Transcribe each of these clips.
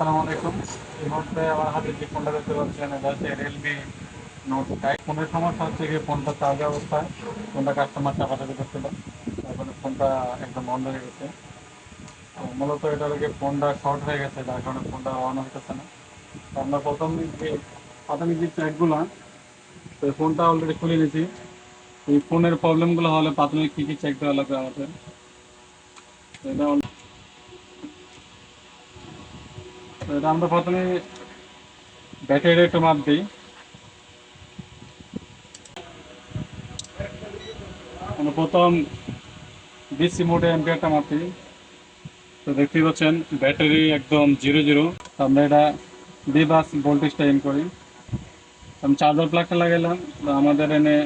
আসসালামু আলাইকুম। এই মুহূর্তে আমার হাতে যে ফোনটা দেখতে পাচ্ছেন, এটা হচ্ছে রিয়েলমি নোট ফাইভ ফোনের সমস্যা হচ্ছে কি, ফোনটা চার্জ অবস্থায় ফোনটা কাস্টমার চাপাচাপি করছিল তারপরে ফোনটা একদম বন্ধ হয়ে গেছে। মূলত এটা থেকে ফোনটা শর্ট হয়ে গেছে, যার কারণে ফোনটা অন হইতেছে না। তো আমরা প্রথম যে প্রাথমিক যে চেকগুলো তো ফোনটা অলরেডি খুলে নিয়েছি। এই ফোনের প্রবলেমগুলো হলে প্রাথমিক কী কী চেক দেওয়া লাগবে আমাদের? এটা আমরা প্রথমে ব্যাটারির একটু মাপ দিই। প্রথম ডিসি মোডে অ্যাম্পিয়ারটা মাপি তো দেখতেই পাচ্ছেন, ব্যাটারি একদম জিরো জিরো। আমরা এটা বি বাস ভোল্টেজটা এম করি। আমি চার্জার প্লাগটা লাগাইলাম। আমাদের এনে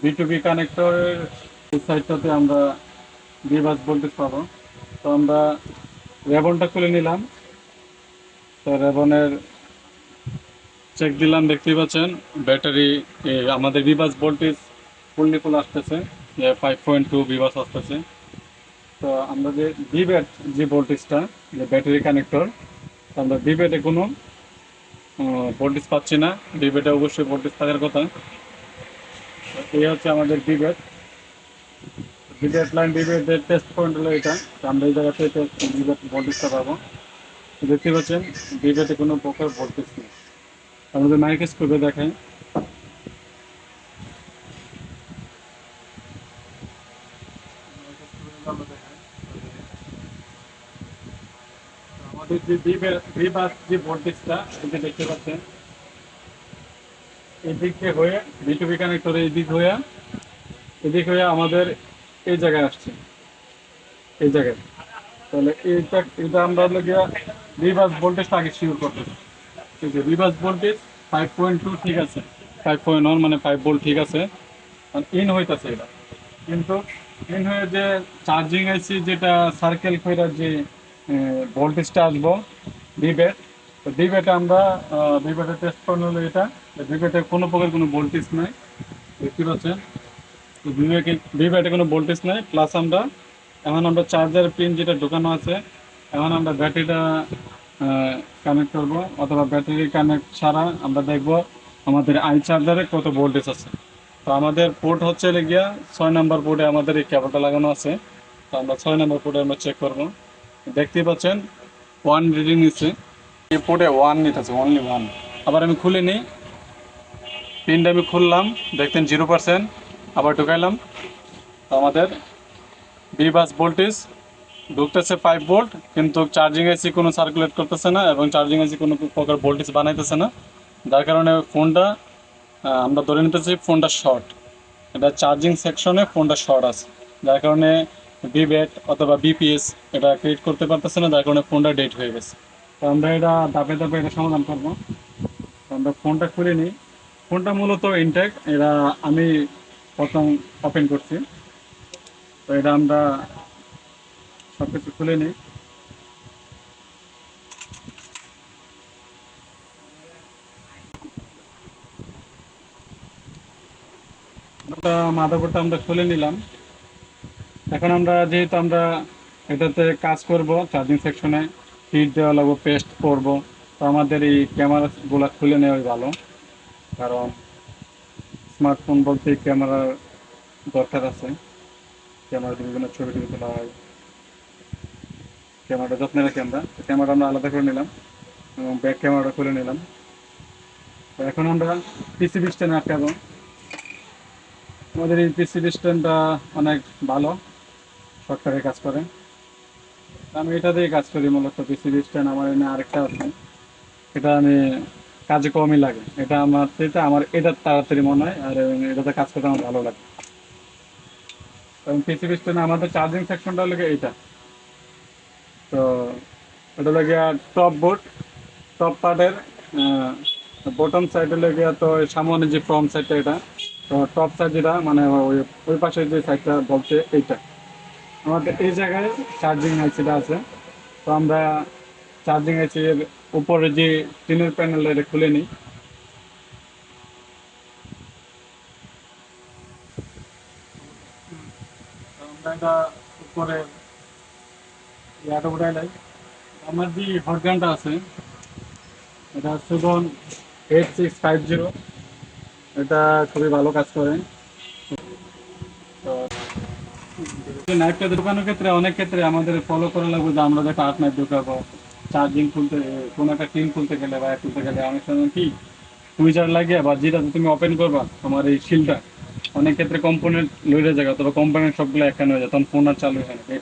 বি টু বি কানেক্টরের সাইডটাতে আমরা বি বাস ভোল্টেজ পাবো। তো আমরা রেবনটা খুলে নিলাম। তো রেবনের চেক দিলাম, দেখতেই পাচ্ছেন ব্যাটারি আমাদের বিবাস ভোল্টেজ ফুললি ফুল আসতেছে ফাইভ পয়েন্ট টু বিবাস আসতেছে। তো আমরা যে বিব্যাট যে ভোল্টেজটা যে ব্যাটারি কানেক্টর আমরা বিব্যাটে কোনো ভোল্টেজ পাচ্ছি না। বিব্যাটে অবশ্যই ভোল্টেজ থাকার কথা। এই হচ্ছে আমাদের বিব্যাট বিব্যাট লাইন বিব্যাটের টেস্ট পয়েন্ট হলো এটা আমরা এই জায়গাতে বিব্যাট ভোল্টেজটা পাবো। দেখতে পাচ্ছেন বিব্যাটে কোনো প্রকার ভোল্টেজ নেই। আমাদের মাইক স্কোপে দেখাই আমাদের যে বিবাস যে ভোল্টেজটা এটা দেখতে পাচ্ছেন এই দিক থেকে বিটুবি কানেক্টরে এই দিক হয়ে, এদিক হয়ে আমাদের এই জায়গায় আসছে। এই জায়গায়। তাহলে এইটা এটা আমরা হলো গিয়া রিভার্স ভোল্টেজটা আগে শিওর করতেছি ঠিক আছে reverse voltage five point two ঠিক আছে। ফাইভ পয়েন্ট ওয়ান মানে ফাইভ ভোল্ট ঠিক আছে। ইন হইতাছে এটা। কিন্তু ইন হয়ে যে চার্জিং আইসি যেটা সার্কেল করে যে ভোল্টেজটা আসব ডিবেট তো ডিবেটে আমরা ডিবেটে টেস্ট করানো হলো এটা। ডিবেটে কোনো প্রকার কোনো ভোল্টেজ নাই। দেখতে পাচ্ছেন? তো বিবেকে বিবেটে কোনো ভোল্টেজ নাই প্লাস আমরা এখন আমরা চার্জার পিন যেটা ঢোকানো আছে, এখন আমরা ব্যাটারিটা কানেক্ট করব, অথবা ব্যাটারি কানেক্ট ছাড়া আমরা দেখব আমাদের আই চার্জারে কত ভোল্টেজ আছে। তো আমাদের পোর্ট হচ্ছে গিয়া ছয় নম্বর পোর্টে আমাদের এই কেবলটা লাগানো আছে। তো আমরা ছয় নম্বর পোর্টে আমরা চেক করব। দেখতেই পাচ্ছেন ওয়ান রিডিং নিচ্ছে। এই পোর্টে ওয়ান নিতেছে অনলি ওয়ান আবার আমি খুলে নিই। পিনটা আমি খুললাম, দেখতেন জিরো পার্সেন্ট আবার ঢুকাইলাম। তো আমাদের বি বাস ভোল্টেজ ঢুকতেছে ফাইভ ভোল্ট কিন্তু চার্জিং এসি কোনো সার্কুলেট করতেছে না এবং চার্জিং এসি কোনো প্রকার ভোল্টেজ বানাইতেছে না। যার কারণে ফোনটা আমরা ধরে নিতেছি ফোনটা শর্ট এটা চার্জিং সেকশনে ফোনটা শর্ট আছে। যার কারণে বিব্যাট অথবা বিপিএস এটা ক্রিয়েট করতে পারতেছে না, যার কারণে ফোনটা ডেট হয়ে গেছে। তো আমরা এটা ধাপে ধাপে এটা সমাধান করব। আমরা ফোনটা খুলে নিই। ফোনটা মূলত ইনটেক এটা আমি প্রথম ওপেন করছি। তো এটা আমরা সব কিছু খুলে নিই। মাদারবোর্ডটা আমরা খুলে নিলাম। এখন আমরা যেহেতু আমরা এটাতে কাজ করব চার্জিং সেকশনে হিট দেওয়া লাগবো পেস্ট করব, তো আমাদের এই ক্যামেরাগুলো খুলে নেওয়াই ভালো। কারণ স্মার্টফোন বলতে ক্যামেরার দরকার আছে। ক্যামেরা বিভিন্ন ছবি টবি তোলা হয়। ক্যামেরাটা যত্নের ক্যামেরা ক্যামেরা আমরা আলাদা করে নিলাম এবং ব্যাক ক্যামেরাটা খুলে নিলাম। তো এখন আমরা পিসিবি স্ট্যান্ড আটকাবো। আমাদের এই পিসিবি স্ট্যান্ডটা অনেক ভালো। সরকারের কাজ করে। আমি এটা দিয়ে কাজ করি মূলত। পিসিবি স্ট্যান্ড আমার এনে আরেকটা আছে। এটা আমি কাজে কমই লাগে। এটা আমার এটা আমার, এটা তাড়াতাড়ি মনে হয়, আর এটাতে কাজ করতে আমার ভালো লাগে। এবং পিসিবি স্ট্যান্ড আমাদের চার্জিং সেকশনটা হলো এইটা। তো এটা হলো গিয়া টপ বোর্ড টপ পার্টের বটম সাইড হলো গিয়া তো সামনে যে ফ্রন্ট সাইডটা এটা, তো টপ সাইড যেটা মানে ওই ওই পাশের যে সাইডটা বলছে এইটা। আমাদের এই জায়গায় চার্জিং আইসিটা আছে। তো আমরা চার্জিং এর উপরে যে টিনের প্যানেল এটা খুলে নিই। এটা উপরে আমার যে হটগানটা আছে, এটা Sugon eight six five zero এটা খুবই ভালো কাজ করে। নাইফটা ঢোকানোর ক্ষেত্রে অনেক ক্ষেত্রে আমাদের ফলো করা লাগবে যে আমরা যখন আট নাইফ ঢোকাবো। চার্জিং খুলতে, কোনো একটা টিন খুলতে গেলে বা খুলতে গেলে অনেক সময় কি সুইচার লাগিয়ে বা যেটা তুমি ওপেন করবা, তোমার এই শিলটা অনেক ক্ষেত্রে কম্পোনেন্ট লইরে যায় অথবা কম্পোনেন্ট সবগুলো একখানে হয়ে যায়, তখন ফোন আর চালু হয় না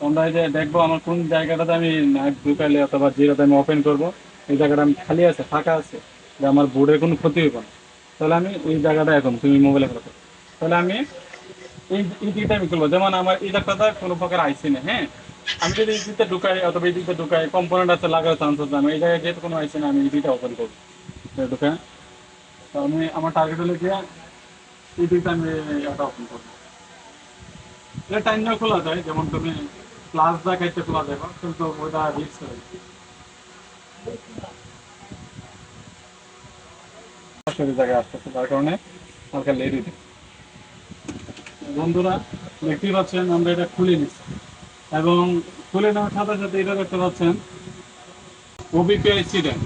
তোমরা এই যে দেখব আমার কোন জায়গাটাতে আমি নাইফ ঢুকাইলে অথবা যেটাতে আমি ওপেন করব, এই জায়গাটা আমি খালি আছে, ফাঁকা আছে, যে আমার বোর্ডের কোনো ক্ষতি হইব না। তাহলে আমি এই জায়গাটা এখন, তুমি মোবাইলে করো তাহলে আমি এই এই দিকটা আমি খুলবো, যেমন আমার এই জায়গাটা কোনো প্রকার আইসি নেই হ্যাঁ? আমি যদি এই দিকটা ঢুকাই অথবা এই দিকটা ঢুকাই কম্পোনেন্ট আছে লাগার চান্স আছে আমি এই জায়গায় যেহেতু কোনো না, আমি এই দিকটা ওপেন করব। তো আমি আমার টার্গেট হলো গিয়ে এই দিকটা আমি এটা ওপেন করব। এটা টাইম না খোলা যায়, যেমন তুমি ক্লাস দেখাইতে খোলা যাবে কিন্তু ওইটা রিক্স তার কারণে বন্ধুরা, দেখতেই পাচ্ছেন, আমরা এটা খুলে নিচ্ছি। এবং খুলে নেওয়ার সাথে সাথে এটা দেখতে পাচ্ছেন ওবিপিআই সিডাম।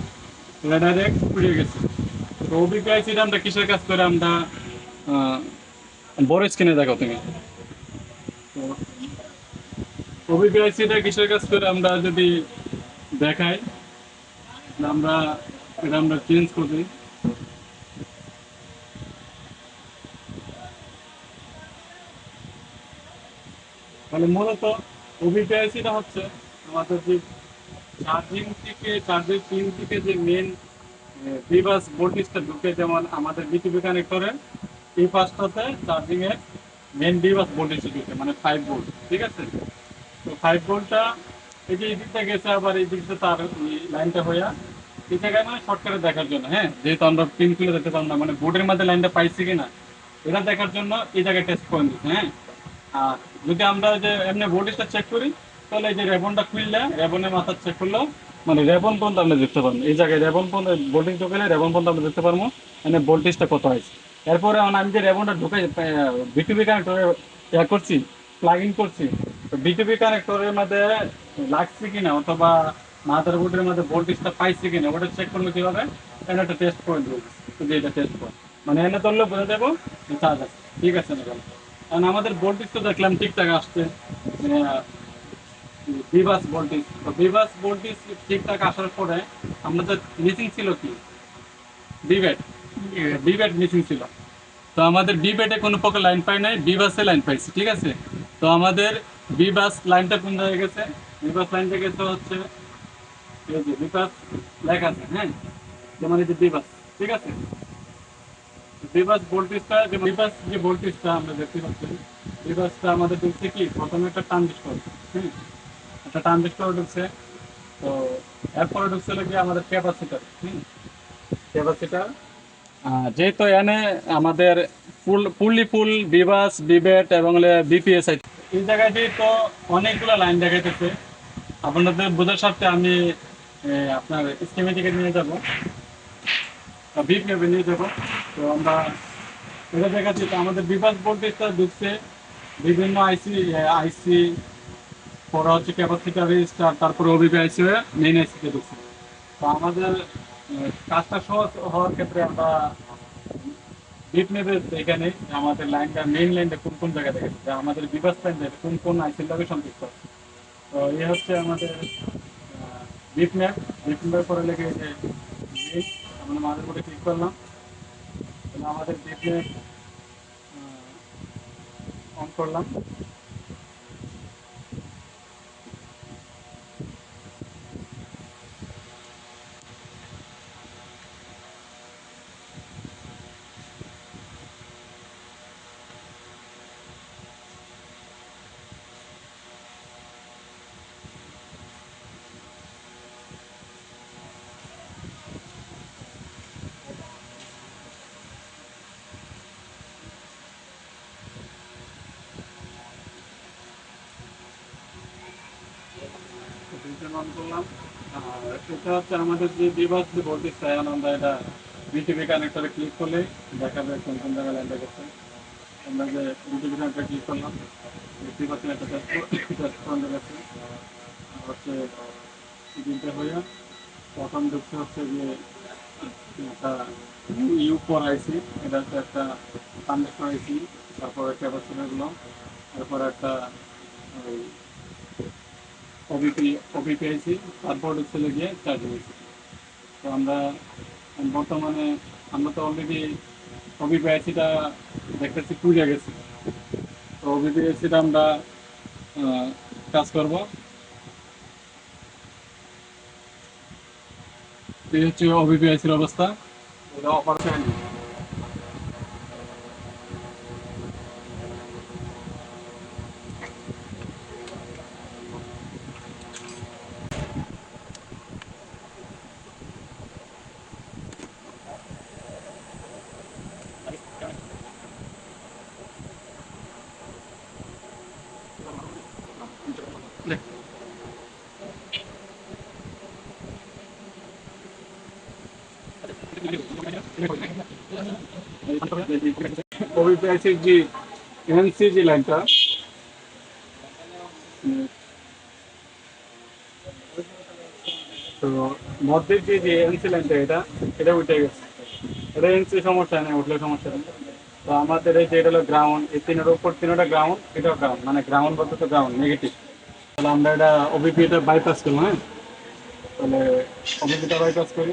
এটা ডাইরেক্ট খুলে গেছে। তো ওবিপিআই সিডামটা কিসের কাজ করে আমরা বড় স্ক্রিনে দেখো তুমি। ওবিপিআই সিডা কিসের কাজ করে আমরা যদি দেখাই আমরা, এটা আমরা চেঞ্জ করি তাহলে মূলত ওবিপিআইসিটা হচ্ছে, আমাদের যে চার্জিং থেকে চার্জের পিন থেকে যে মেন ভোল্টেজটা ঢুকে যেমন আমাদের বিটিভি কানেক্টরে এই পাঁচটাতে চার্জিং এর মেন ভোল্টেজ ঢুকে মানে ফাইভ ভোল্ট ঠিক আছে? তো ফাইভ ভোল্টটা এই যে এই দিকটা গেছে, আবার এই দিকটা তার লাইনটা হইয়া এই জায়গায় শর্টকাটে দেখার জন্য হ্যাঁ? যেহেতু আমরা পিন খুলে দেখতে পারলাম না মানে বোর্ডের মধ্যে লাইনটা পাইছি কিনা, এটা দেখার জন্য এই জায়গায় টেস্ট করে দিচ্ছে হ্যাঁ? আর যদি আমরা যে এমনি ভোল্টেজটা চেক করি, তাহলে এই যে রেবনটা খুললে, রেবনের মাথা চেক করলেও মানে রেবন পর্যন্ত আমরা দেখতে পারব। এই জায়গায় রেবন পর্যন্ত ভোল্টেজ ঢুকালে রেবন পর্যন্ত আমরা দেখতে পারব মানে ভোল্টেজটা কত আছে। এরপরে এখন আমি যে রেবনটা ঢুকাই বিটুবি কানেক্টরে ইয়া করছি প্লাগ ইন করছি, তো বিটুবি কানেক্টরের মধ্যে লাগছে কিনা, অথবা মাদার বোর্ডের মধ্যে ভোল্টেজটা পাইছে কিনা, ওটা চেক করলে কি হবে? এনে একটা টেস্ট দেবো যে এটা টেস্ট করে মানে এনে ধরলে বোঝা যাব চার্জ আছে। ঠিক আছে না কারণ আমাদের ভোল্টেজ তো দেখলাম ঠিকঠাক আসছে। বিভাস ভোল্টেজ তো বিভাস ভোল্টেজ ঠিকঠাক আসার পরে আমাদের মিসিং ছিল কি? বিবেট বিবেট মিসিং ছিল। তো আমাদের বিবেটে কোনো প্রকার লাইন পাই নাই বিবাসে লাইন পাইছি ঠিক আছে? তো আমাদের বিবাস লাইনটা কোন জায়গায় গেছে? বিবাস লাইনটা গেছে হচ্ছে বিবাস লেখা আছে হ্যাঁ? যেমন এই যে বিবাস ঠিক আছে? বিবাস ভোল্টেজটা যে বিবাস যে ভোল্টেজটা আমরা দেখতে পাচ্ছি আমাদের কি, প্রথমে একটা ট্রানজিস্টর একটা ট্রানজিস্টর ঢুকছে, তো ঢুকছে কি আমাদের ক্যাপাসিটার, হুম? ক্যাপাসিটার যেহেতু এনে আমাদের ফুল, ফুললি ফুল বিবাস বিবেট এবং বিপিএস এই যেহেতু অনেকগুলো লাইন দেখাইতেছে। আপনাদের বোঝার স্বার্থে আমি আপনার স্কিমেটিকে নিয়ে যাব। বিপ নেবে নিয়ে যাব। তো আমরা এটা দেখাচ্ছি। তো আমাদের বিভাগ ভোল্টেজটা ঢুকছে। বিভিন্ন আইসি আইসি পরে হচ্ছে ক্যাপাসিটার রেজিস্টার তারপরে ওবিপি আইসি হয়ে মেইন আইসিতে ঢুকছে। তো আমাদের কাজটা সহজ হওয়ার ক্ষেত্রে আমরা ডিপ নেবে এখানে। আমাদের লাইনটা মেইন লাইনটা কোন কোন জায়গায় যে আমাদের বিভাস লাইনটা কোন কোন আইসির লগে সংযুক্ত তো এই হচ্ছে আমাদের ডিপ ম্যাপ ডিপ ম্যাপ করে লেগে যে আমরা মাঝে করে ক্লিক করলাম। আমাদের ডিপ অন করলাম। অন করলাম। আর এটা হচ্ছে আমাদের যে ডিভাইস ভোল্টেজ চাই আমরা এটা বিটিভি কানেক্টরে ক্লিক করলে দেখাবে কোন কোন জায়গায় লাইনটা গেছে আমরা যে বিটিভি কানেক্টরে ক্লিক করলাম, দেখতে পাচ্ছেন একটা টেস্ট গেছে হচ্ছে দিনটা হইয়া প্রথম ঢুকছে হচ্ছে যে একটা ইউ ফোর আইসি এটা হচ্ছে একটা সামনে আইসি তারপরে ক্যাপাসিটারগুলো তারপর একটা ওই ওবিপি ওবিপি আইসি তারপর হচ্ছে গিয়ে চার্জিং আইসি তো আমরা, বর্তমানে আমরা তো অলরেডি ওবিপি আইসিটা দেখতেছি পুজে গেছি। তো ওবিপি আইসিটা আমরা কাজ করব। এই হচ্ছে অবস্থা। এটা অপারেশন আমাদের এই যে এটা হলো গ্রাউন্ড এই তিনের উপর তিনটা গ্রাউন্ড এটাও গ্রাউন্ড মানে গ্রাউন্ড বলতে তো গ্রাউন্ড নেগেটিভ তাহলে আমরা এটা এটা বাইপাস করব হ্যাঁ? তাহলে ওবিপিটা বাইপাস করি।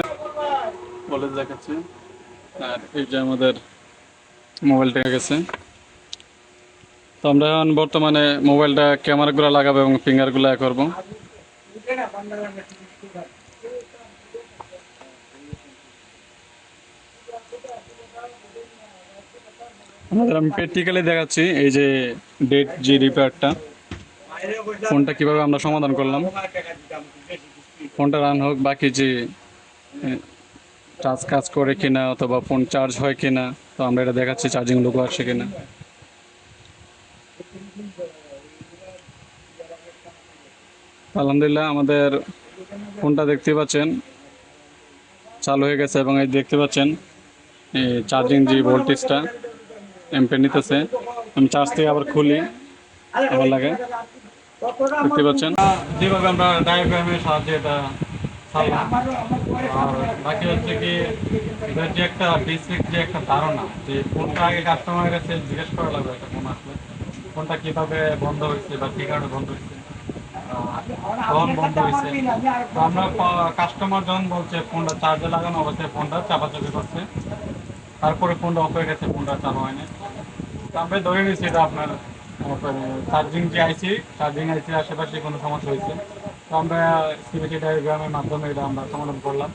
কলেজ দেখাচ্ছে আর এই যে আমাদের মোবাইলটা গেছে। তো আমরা এখন বর্তমানে মোবাইলটা ক্যামেরাগুলো লাগাবো এবং ফিঙ্গারগুলো করব। আমাদের আমি প্র্যাকটিক্যালি দেখাচ্ছি, এই যে ডেট যে রিপেয়ারটা ফোনটা কীভাবে আমরা সমাধান করলাম। ফোনটা রান হোক, বাকি যে চার্জ কাজ করে কিনা অথবা ফোন চার্জ হয় কিনা, তো আমরা এটা দেখাচ্ছি চার্জিং লোক আসছে কিনা। আলহামদুলিল্লাহ, আমাদের ফোনটা দেখতে পাচ্ছেন। চালু হয়ে গেছে এবং এই দেখতে পাচ্ছেন, এই চার্জিং যে ভোল্টেজটা এমপে নিতেছে, আমি চার্জ থেকে আবার খুলি, আবার লাগে দেখতে পাচ্ছেন? যেভাবে আমরা ডায়াগ্রামের সাহায্যে এটা বাকি হচ্ছে কি এটার যে একটা বেসিক যে একটা ধারণা যে ফোনটা আগে কাস্টমারের কাছে জিজ্ঞেস করা লাগবে একটা ফোন আসলে ফোনটা কীভাবে বন্ধ হয়েছে বা কি কারণে বন্ধ হয়েছে? আহ, বন্ধ হয়েছে। তো আমরা কাস্টমার যখন বলছে ফোনটা চার্জে লাগানো অবস্থায় ফোনটা চাপাচাপি করছে। তারপরে ফোনটা অফ হয়ে গেছে ফোনটা চালু হয়নি। আমরা ধরে নিয়েছি এটা আপনার চার্জিং যে আইসি চার্জিং আইসির আশেপাশে কোনো সমস্যা হয়েছে। তো আমরা সিবিটি ডায়াগ্রামের মাধ্যমে এটা আমরা সমাধান করলাম।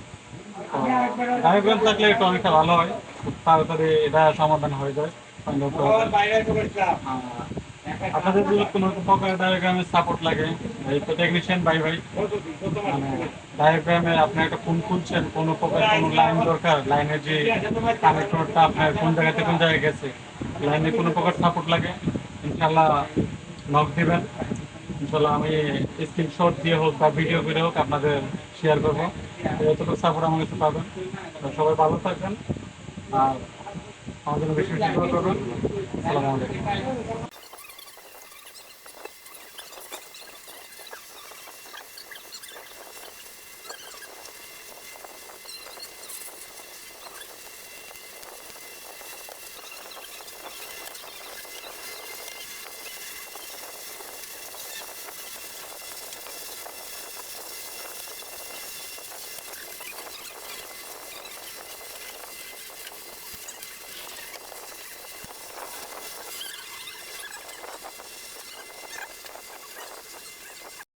ডায়াগ্রাম থাকলে একটু অনেকটা ভালো হয়। তাড়াতাড়ি এটা সমাধান হয়ে যায়। আপনাদের যদি কোনো প্রকার ডায়াগ্রামের সাপোর্ট লাগে, এই তো টেকনিশিয়ান ভাই ভাই মানে ডায়াগ্রামে আপনি একটা ফোন খুলছেন, কোনো প্রকার কোনো লাইন দরকার? লাইনের যে কানেক্টরটা আপনার কোন জায়গাতে কোন জায়গায় গেছে লাইনে কোনো প্রকার সাপোর্ট লাগে? ইনশাল্লাহ নক দিবেন। ইনশাল্লাহ আমি স্ক্রিনশট দিয়ে হোক বা ভিডিও করে হোক আপনাদের শেয়ার করব। তো এতটুকু সাপোর্ট আমার কাছে পাবেন। সবাই ভালো থাকবেন। আর আমাদের বেশি বেশি করে করবেন। আসসালামু আলাইকুম।